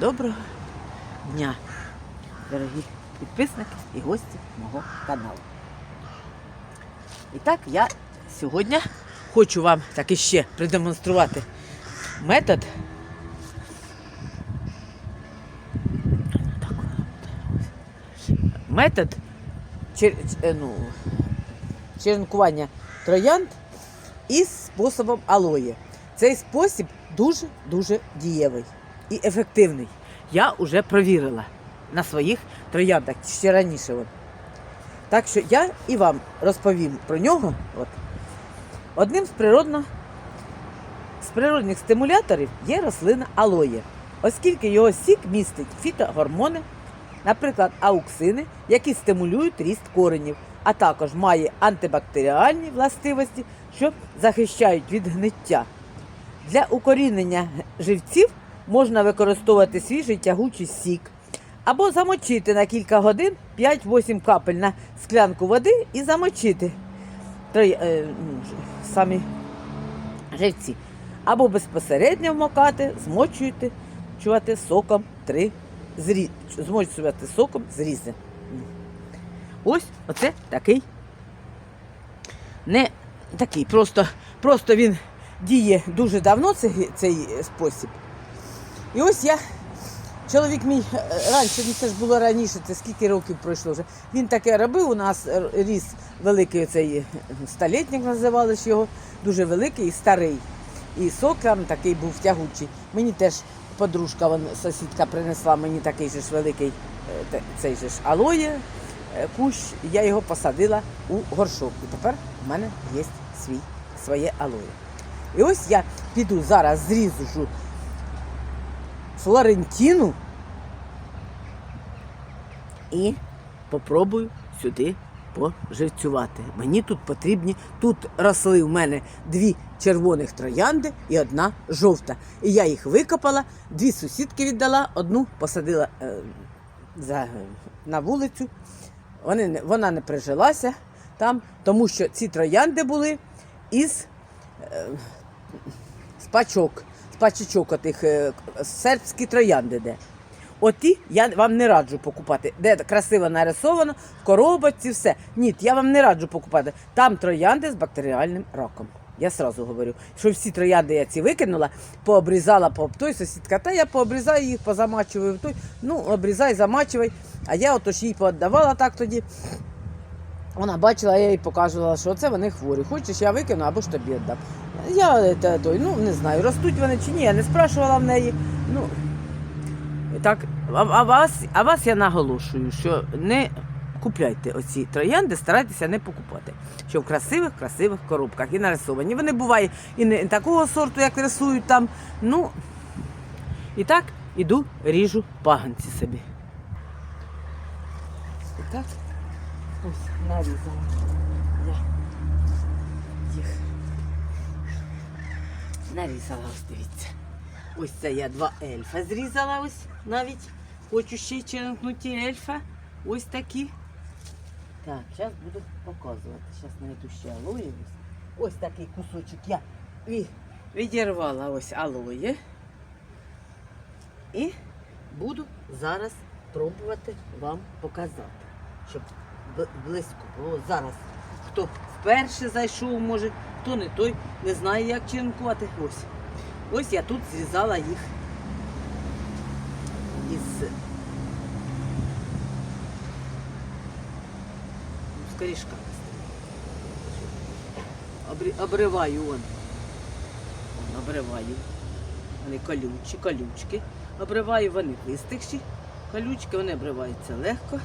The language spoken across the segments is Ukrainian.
Доброго дня, дорогі підписники і гості мого каналу. І так, я сьогодні хочу вам так іще продемонструвати метод. Метод чер, е, ну, черенкування троянд із способом алої. Цей спосіб дуже-дуже дієвий і ефективний. Я вже провірила на своїх трояндах ще раніше. От. Так що я і вам розповім про нього. От. Одним з, природно, з природних стимуляторів є рослина алоє, оскільки його сік містить фітогормони, наприклад, ауксини, які стимулюють ріст коренів, а також має антибактеріальні властивості, що захищають від гниття. Для укорінення живців можна використовувати свіжий тягучий сік або замочити на кілька годин 5-8 капель на склянку води і замочити Трой- е, самі живці. Або безпосередньо вмокати, змочуєте чувати соком 3 зрі... змочувати соком зрізи. Ось оце такий не такий, просто, просто він діє дуже давно, цей, цей спосіб. І ось я, чоловік мій е, раніше, ну це ж було раніше, це скільки років пройшло вже. Він таке робив, у нас ріс великий цей е, столітник називали ж його, дуже великий і старий. І сок там такий був тягучий. Мені теж подружка, сусідка принесла мені такий же ж великий е, цей же ж алоє, кущ, я його посадила у горшок. І тепер в мене є свій, своє алоє. І ось я піду зараз зріжу Флорентину і попробую сюди поживцювати. Мені тут потрібні, тут росли в мене дві червоних троянди і одна жовта. І я їх викопала, дві сусідки віддала, одну посадила е, за, на вулицю. Вони, вона не прижилася там, тому що ці троянди були із е, пачок, пачечок отих е, сербські троянди де. Оті я вам не раджу покупати, де красиво нарисовано, в коробочці, все. Ні, я вам не раджу покупати. Там троянди з бактеріальним раком. Я сразу говорю, що всі троянди я ці викинула, пообрізала по той сусідка, та я пообрізаю їх, позамачую в той. Ну, обрізай, замачувай. А я отож їй пооддавала так тоді. Вона бачила, я їй показувала, що це вони хворі. Хочеш, я викину або ж тобі віддам. Я те, той, ну не знаю, ростуть вони чи ні, я не спрашувала в неї. Ну, так, а, а, вас, а вас я наголошую, що не купляйте оці троянди, старайтеся не покупати. Що в красивих, красивих коробках і нарисовані. Вони бувають і не такого сорту, як рисують там. Ну, і так іду, ріжу паганці собі. І так. Ось нарізала. Я їх нарізала, ось дивіться. Ось це я два ельфа зрізала ось навіть. Хочу ще черенкнуті ельфа. Ось такі. Так, зараз буду показувати. Зараз знайду ще алоє. Ось. такий кусочок я відірвала ось алоє. І буду зараз пробувати вам показати, щоб близько було зараз. Хто вперше зайшов, може, хто не той, не знає, як черенкувати. Ось. Ось я тут зрізала їх із ну, з обриваю он. Обриваю. Вони колючі, колючки. Обриваю вони вистигші. Колючки, вони обриваються легко.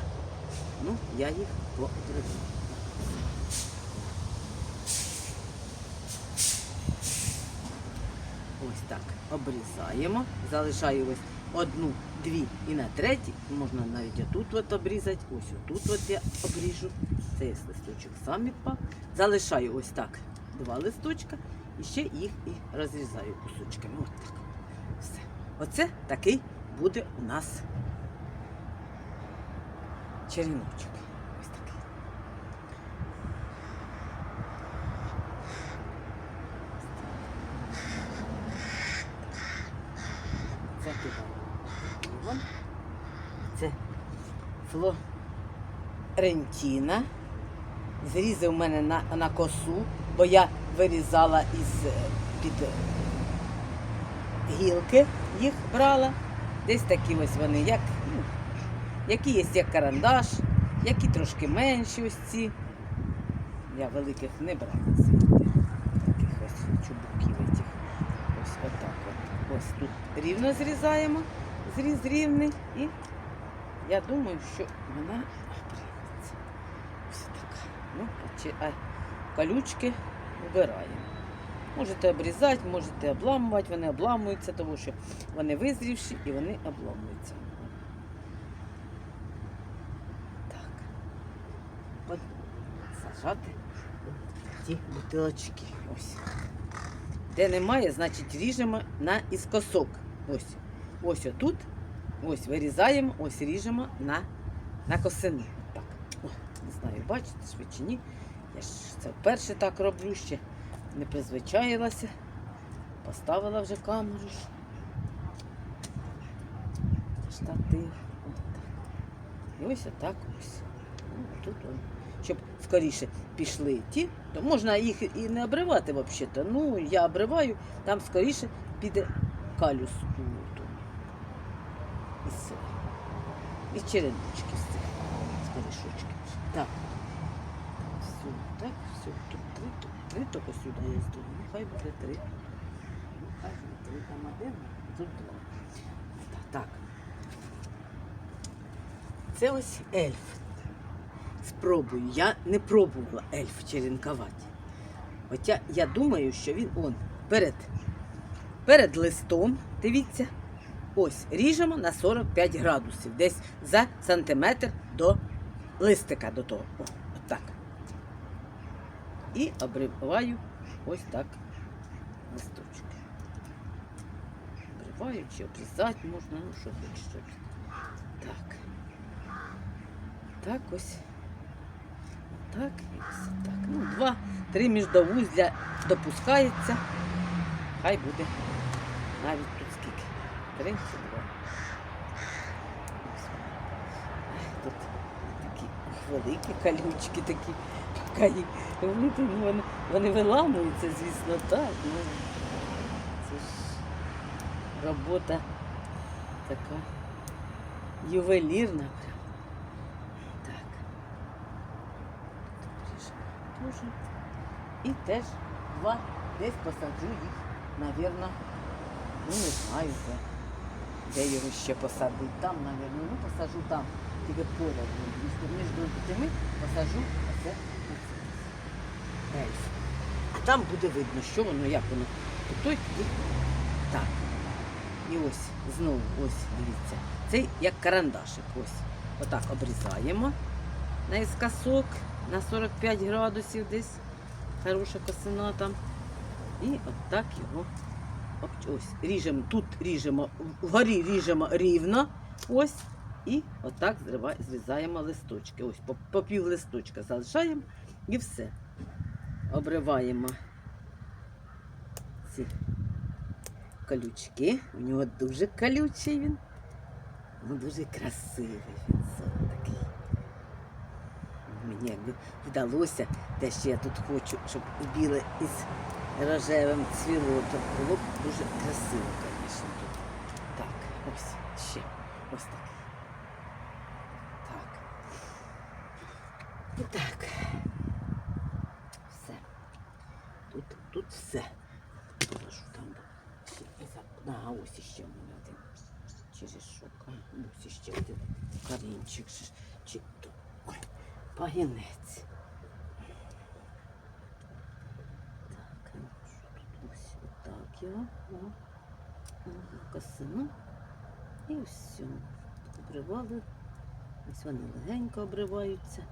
Ну, я їх пообриваю. Так обрізаємо. Залишаю ось одну, дві і на третій. Можна навіть отут от обрізати. Ось отут от я обріжу. Цей листочок сам відпав. Залишаю ось так два листочка і ще їх і розрізаю кусочками. Ось так. Все. Оце такий буде у нас череночок. Ось такий. Закидаю. вон. Це Зрізи у мене на, на косу, бо я вирізала із е, під гілки їх брала. Десь такі ось вони, як, ну, які є як карандаш, які трошки менші ось ці. Я великих не брала звідти. Таких ось чубуків этих. Ось отак от. Ось тут рівно зрізаємо, зріз рівний і я думаю, що вона. Ну, колючки вбираємо. Можете обрізати, можете обламувати, вони обламуються, тому що вони визрівші і вони обламуються. Так. Сажати ті бутилочки. Ось. Де немає, значить ріжемо на іскосок. Ось. Ось отут. Ось вирізаємо, ось ріжемо на, на косину. О, не знаю, бачите ви чи ні. Я ж це вперше так роблю ще. Не призвичаїлася. Поставила вже камеру. Штатив. І ось отак ось. Ну, тут он. Щоб скоріше пішли ті, то можна їх і не обривати взагалі. Ну, я обриваю, там скоріше піде калюс. І все. І череночки з цих скорішочки. Все. Тут три, тут три, тільки сюди я здаю. Ну, хай буде три. Ну, хай буде три, там один, тут два. Так. Це ось ельф. Спробую. Я не пробувала ельф черенкувати. Хоча я думаю, що він он перед, перед листом, дивіться, ось ріжемо на 45 градусів, десь за сантиметр до листика до того. І обриваю ось так листочки. Обриваю чи обрізати можна, ну що хочеш. Так. Так ось. Так, і ось так. Ну, два, три міждовузля допускається. Хай буде навіть тут скільки. Три чи два. Тут такі великі калючки такі. Каї. Вони, вони, виламуються, звісно, так. Ну, це ж робота така ювелірна. Так. Дуже. І теж два десь посаджу їх, навірно, ну не знаю де. Де його ще посадити. Там, навірно, ну посажу там, тільки поряд. між тими посажу оце оце. А там буде видно, що воно, як воно. То той. Так. І ось знову, ось, дивіться. Це як карандашик. Ось. Отак обрізаємо наискосок на 45 градусів десь. Хороша косина там. І отак його ось ріжемо. Тут ріжемо, вгорі ріжемо рівно. Ось. І отак зрізаємо листочки. Ось по, по пів листочка залишаємо і все. Обриваємо ці колючки. У нього дуже колючий він. Ну, дуже красивий він такий. Мені якби вдалося, те, що я тут хочу, щоб біле із рожевим цвіло, то було б дуже красиво, звісно, тут. Так. Ось так. Так. І так. Все. Тут, тут все. Покажу там. Ще і за- А, ось іще в мене один. Через що? А, Ось іще один корінчик. Чи то. Ой, пагінець. Так, ну що тут ось отак його. Косину. І все. Обривали. Ось вони легенько обриваються.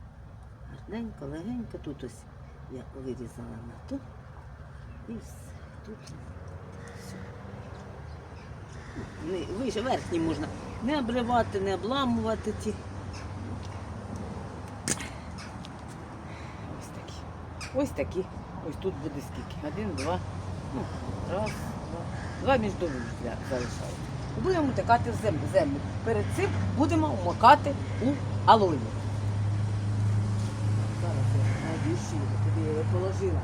Гарненько, легенько. Тут ось я вирізала на ту. І все. Тут вище верхні можна не обривати, не обламувати ті. Ось такі. Ось такі. Ось тут буде скільки. Один, два. Ну, раз, два. Два між залишається. будемо втикати в землю. землю. Перед цим будемо вмокати у алою. Зараз я його, туди я положила.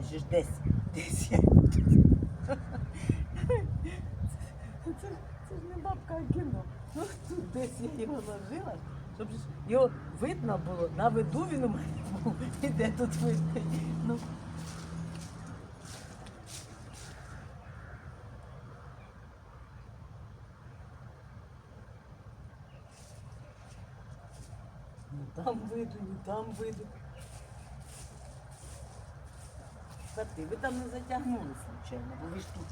Ось ж десь, десь я. Це, це ж не бабка, а кіно. Ну тут десь я його ложила, щоб його видно було. На виду він у мене був. І де тут видно. Ну. Ну, Там видно, там видно. Кстати, ви там не затягнули случайно, бо ви ж тут.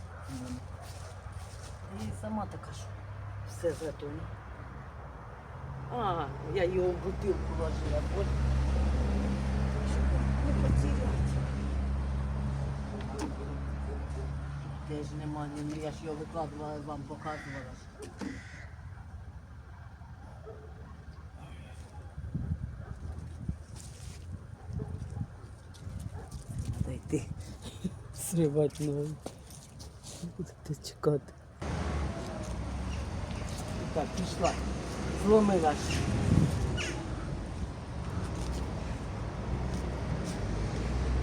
І сама така ж все затону. А, я його в бутилку ложила, боже. Не потеряти. Теж нема, ні, ну я ж його викладувала, вам показувала. ж. Треба йти. Сривати ноги. Будете чекати. Так, пішла. Зломила ж.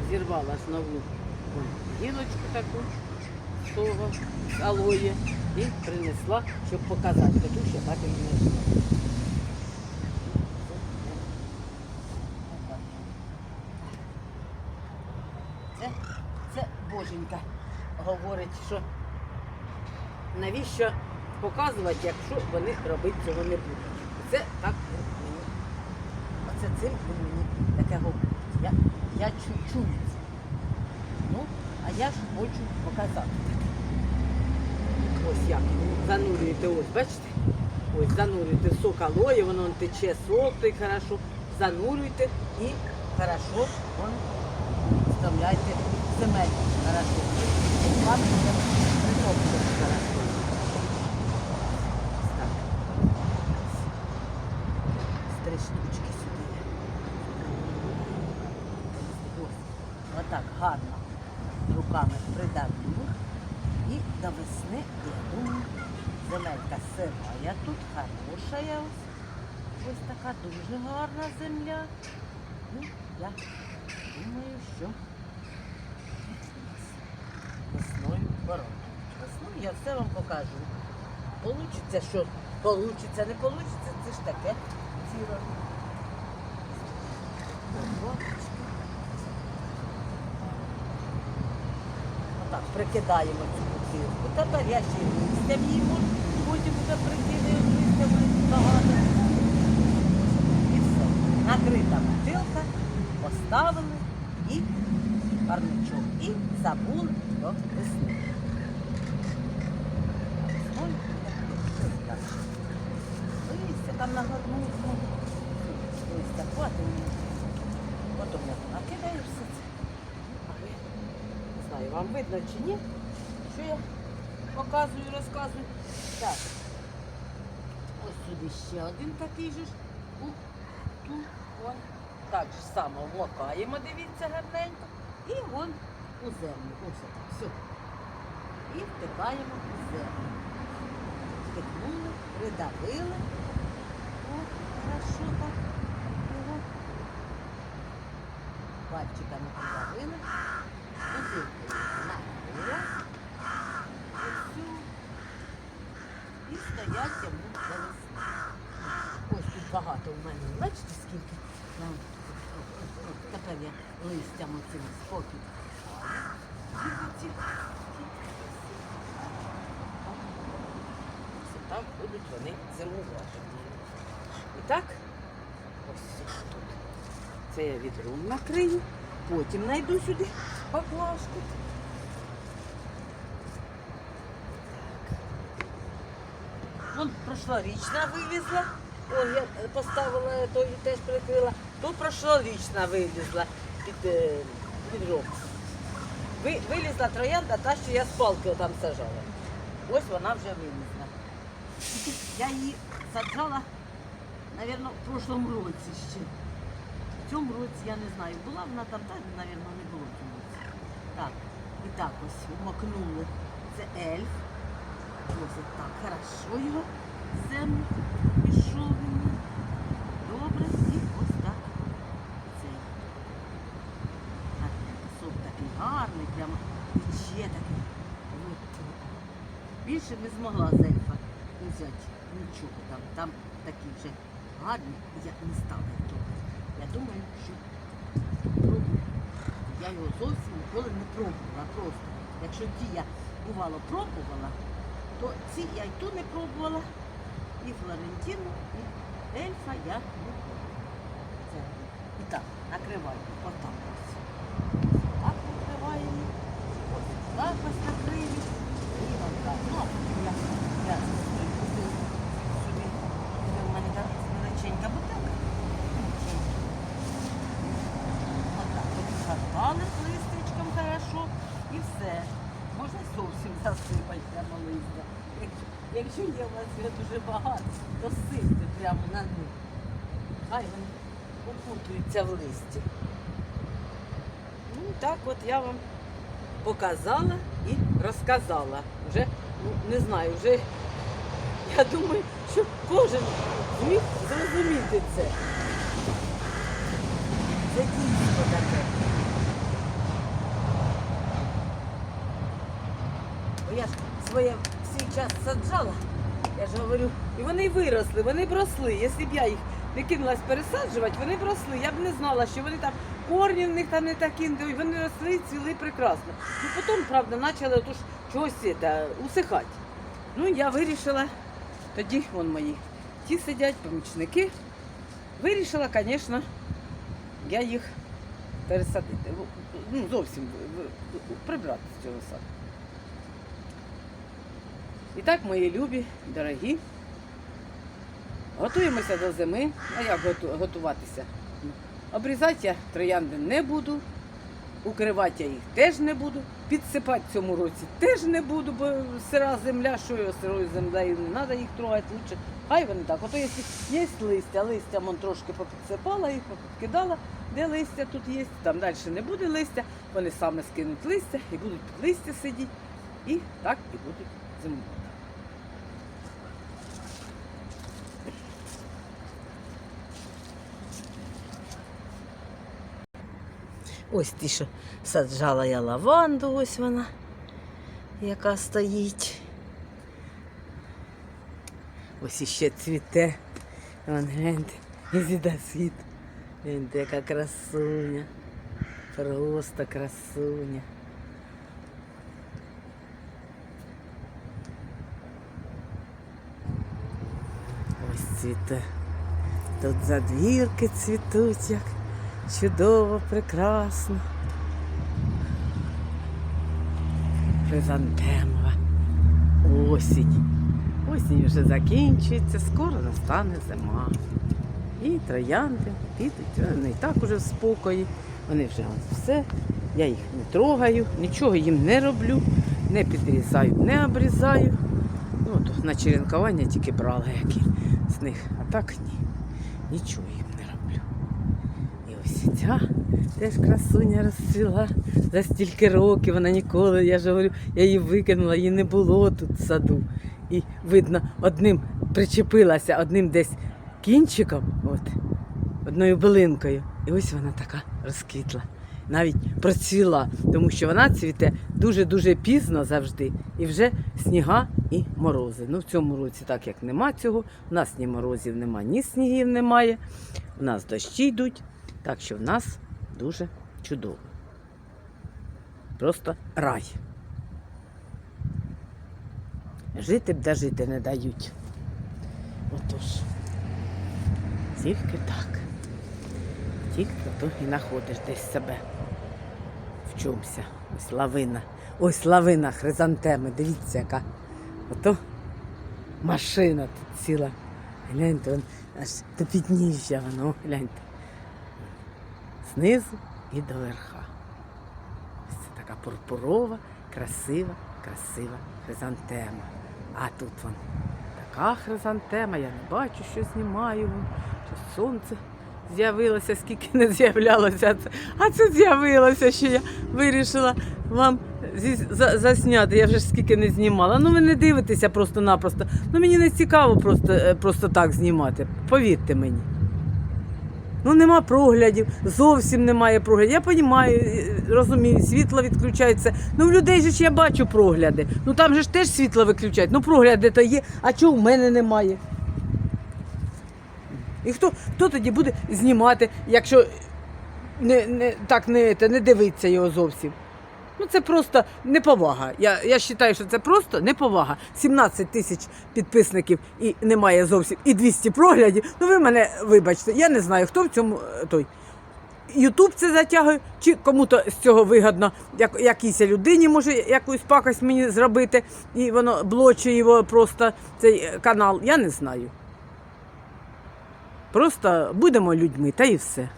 Зірвала ж нову гілочку таку того, з алої і принесла, щоб показати. Таку ще так і не знайшла. Це, це боженька говорить, що навіщо показувати, якщо вони робити цього не будуть. Це так мені. Оце цим мені таке говорить. Я, я чу, чую це. Ну, а я ж хочу показати. Ось як. Занурюєте, ось, бачите? Ось занурюєте в сок алої, воно тече сок, той хорошо. Занурюйте і хорошо вставляйте земель. Хорошо. Вам буде хорошо. Ось так. З три штучки сюди. Ось. Отак гарно руками придавлю. І до весни, я думаю, земелька сирая тут, хороша я ось. Ось така дуже гарна земля. Ну, я думаю, що весною боротимуть. Весною я покажу. Получиться, що получиться, не получиться, це ж таке ціло. Отак, прикидаємо цю бутилку. Тепер я ще листям потім вже прикидаю листями багато. І все. Накрита бутилка, поставили і парничок. І забули до весни. Весною буде так. Листя там нагорнув. Листя хватить мені. Потім я накидаю все це. А ви не знаю, вам чи ні, що я показую, розказую. Так. Ось сюди ще один такий же ж. Так же само вмокаємо, дивіться гарненько. І вон у землю. Ось так. Все. І втикаємо у землю. Втикнули, придавили. О, хорошо так. Пальчиками придавили. Бутилку накрила. Оцю. І стоять йому весни. Ось тут багато в мене. Бачите, скільки? Там, от, Тепер я листям оцим спокій. Так будуть вони зимувати. І так, ось тут. Це я відром накрию, потім знайду сюди баклажку. Вон прошлорічна вивезла. О, я е, поставила, то і теж прикрила. Тут прошлорічна вивезла під, е, під ром. Ви, вилізла троянда, та, що я з палки там сажала. Ось вона вже вилізла. Я її саджала, мабуть, в прошлому році ще. В цьому році я не знаю, була вона там, та, мабуть, не було в цьому році. Так, і так ось вмокнули. Це ельф. Ось так, хорошо його землю пішов. Добре, і ось так. Цей. Гарненький сок такий гарний, прямо ще такий. Більше не змогла з ельфа взяти нічого там. Там такі вже гарні, я не стала. Я думаю, що. Я його зовсім ніколи не пробувала просто. Якщо ті я бувало пробувала, то ці я й ту не пробувала, і Флорентину, і ельфа я не пробувала. І так, накриваємо. Отак ось. Так накриваємо. Ось так ось накрили. І отак. Ну, потім я, я сюди купив собі. Це в мене там величенька бутилка. Величенька. Отак от загадали листочком хорошо і все. Можна зовсім засипати прямо листя. Якщо, є у вас дуже багато, то сипте прямо на них. Хай вони укутуються в листі. Ну так от я вам показала і розказала. Вже ну, не знаю, вже я думаю, що кожен зміг зрозуміти це. Це дійсно таке. Бо я ж в саджала, я ж говорю, і вони виросли, вони б росли. Якщо б я їх не кинулась пересаджувати, вони б росли. Я б не знала, що вони там корні в них там не такі, ну, вони росли цвіли прекрасно. Ну потім, правда, почали отож чогось це, усихати. Ну, я вирішила, тоді вон мої ті сидять, помічники. Вирішила, звісно, я їх пересадити. Ну, зовсім прибрати з цього саду. І так, мої любі, дорогі, готуємося до зими. А як готуватися? Обрізати я троянди не буду, укривати я їх теж не буду, підсипати цьому році теж не буду, бо сира земля, що його сирою землею не треба їх трогати лучше. Хай вони так. Ото є листя, листя вон трошки попідсипала їх, попідкидала, де листя тут є, там далі не буде листя, вони саме скинуть листя і будуть під листя сидіти. І так і будуть зимувати. Ось ті, що саджала я лаванду, ось вона, яка стоїть. Ось іще цвіте. Вон гляньте, зіда світ. Гляньте, яка красуня. Просто красуня. Ось цвіте. Тут задвірки цвітуть, як чудово, прекрасно. Хризантемова. Осінь. Осінь вже закінчується, скоро настане зима. І троянди підуть, вони і так уже в спокої. Вони вже все. Я їх не трогаю, нічого їм не роблю, не підрізаю, не обрізаю. Ну, от на черенкування тільки брала які з них, а так ні. Нічого. Ось ця теж красуня розцвіла за стільки років. Вона ніколи, я ж говорю, я її викинула, її не було тут в саду. І видно, одним причепилася, одним десь кінчиком, от, одною билинкою. І ось вона така розквітла. Навіть процвіла, тому що вона цвіте дуже-дуже пізно завжди. І вже сніга і морози. Ну, в цьому році, так як нема цього, у нас ні морозів нема, ні снігів немає. У нас дощі йдуть, так що в нас дуже чудово. Просто рай. Жити б де жити не дають. Отож. Тільки так. Тільки то і знаходиш десь себе в чомуся. Ось лавина. Ось лавина хризантеми. Дивіться, яка. Ото машина тут ціла. Гляньте, вон, аж до підніжжя воно, гляньте. Знизу і до верха. Ось це така пурпурова, красива, красива хризантема. А тут вон така хризантема, я не бачу, що знімаю, що сонце з'явилося, скільки не з'являлося. А це з'явилося, що я вирішила вам засняти. Я вже ж скільки не знімала. Ну ви не дивитеся просто-напросто. Ну мені не цікаво просто, е, просто так знімати. Повірте мені. Ну, нема проглядів, зовсім немає проглядів. Я розумію, розумію, світло відключається. Ну, в людей же ж я бачу прогляди. Ну там же ж теж світло виключають. Ну, прогляди то є, а чого в мене немає? І хто, хто тоді буде знімати, якщо не, не, так не, не дивиться його зовсім? Ну це просто неповага. Я, я вважаю, що це просто неповага. 17 тисяч підписників і немає зовсім і 200 проглядів. Ну ви мене вибачте, я не знаю, хто в цьому е, той. Ютуб це затягує, чи кому-то з цього вигодно, як якійсь людині може якусь пакость мені зробити, і воно блочує його просто цей е, канал. Я не знаю. Просто будемо людьми, та і все.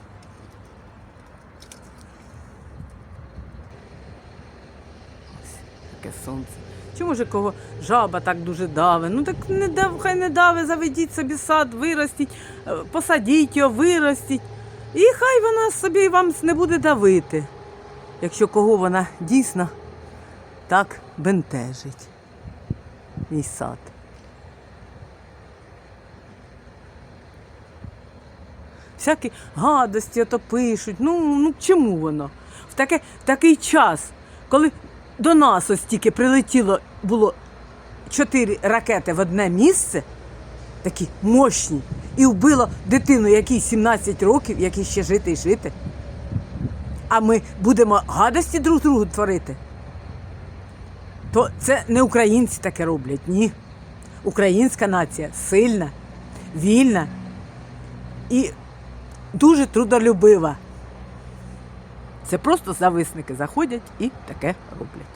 Таке сонце. Чи може кого жаба так дуже даве? Ну так не дав, хай не даве, заведіть собі сад, виростіть, е, посадіть його, виростіть. І хай вона собі вам не буде давити, якщо кого вона дійсно так бентежить. Мій сад. Всякі гадості ото пишуть. Ну, ну чому воно? В, таке, в такий час, коли до нас ось тільки прилетіло було чотири ракети в одне місце, такі мощні, і вбило дитину, якій 17 років, якій ще жити і жити. А ми будемо гадості друг другу творити. То це не українці таке роблять, ні. Українська нація сильна, вільна і дуже трудолюбива. Це просто зависники заходять і таке роблять.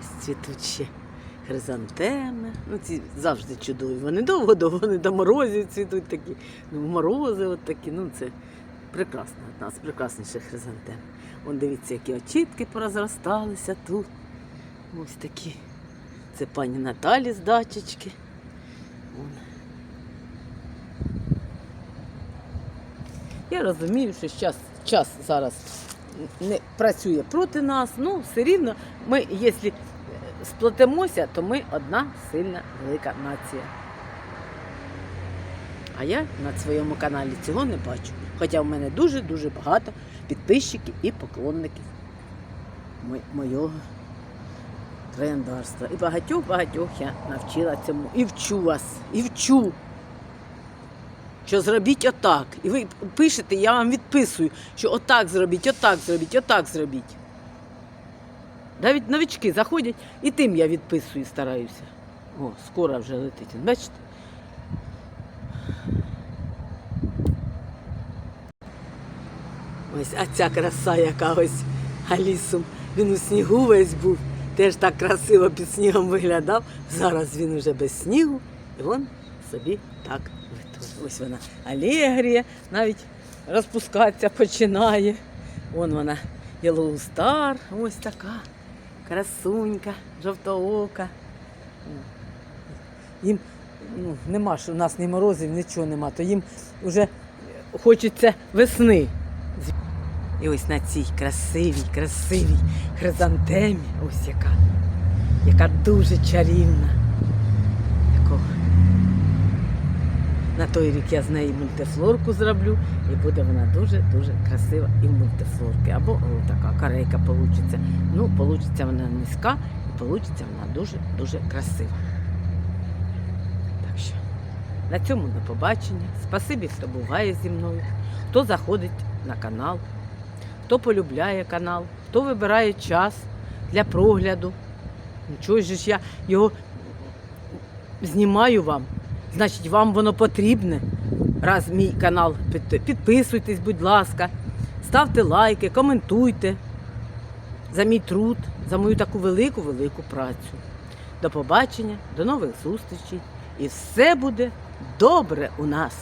Ось цвітуть ще хризантеми. Ну, ці завжди чудові. Вони довго-довго, вони до морозів цвітуть такі. Ну, морози от такі. Ну, це прекрасно. Одна з прекрасніших хризантем. Вон дивіться, які очітки порозросталися тут. Ось такі. Це пані Наталі з дачечки. Я розумію, що час, час зараз не працює проти нас, ну все рівно ми, якщо е, сплотимося, то ми одна сильна велика нація. А я на своєму каналі цього не бачу. Хоча в мене дуже-дуже багато підписчиків і поклонників мо- мого трояндарства. І багатьох-багатьох я навчила цьому. І вчу вас, і вчу що зробіть отак. І ви пишете, я вам відписую, що отак зробіть, отак зробіть, отак зробіть. Навіть новички заходять, і тим я відписую, стараюся. О, скоро вже летить. Бачите? Ось, а ця краса, яка ось Алісом. Він у снігу весь був, теж так красиво під снігом виглядав. Зараз він уже без снігу, і він собі так. Ось вона алегрія, навіть розпускатися починає. Вон вона Yellow Star, ось така красунька, жовтоока. Їм ну, нема ж у нас ні морозів, нічого нема, то їм вже хочеться весни. І ось на цій красивій, красивій хризантемі, ось яка, яка дуже чарівна. Такого. На той рік я з неї мультифлорку зроблю, і буде вона дуже-дуже красива і в мультифлорки. Або о, така карейка получиться. Ну, получиться вона низька і получиться вона дуже-дуже красива. Так що на цьому до побачення. Спасибі, хто буває зі мною, хто заходить на канал, хто полюбляє канал, хто вибирає час для прогляду. Ну, чого ж я його знімаю вам, значить вам воно потрібне. Раз мій канал підписуйтесь, будь ласка, ставте лайки, коментуйте за мій труд, за мою таку велику-велику працю. До побачення, до нових зустрічей. І все буде добре у нас.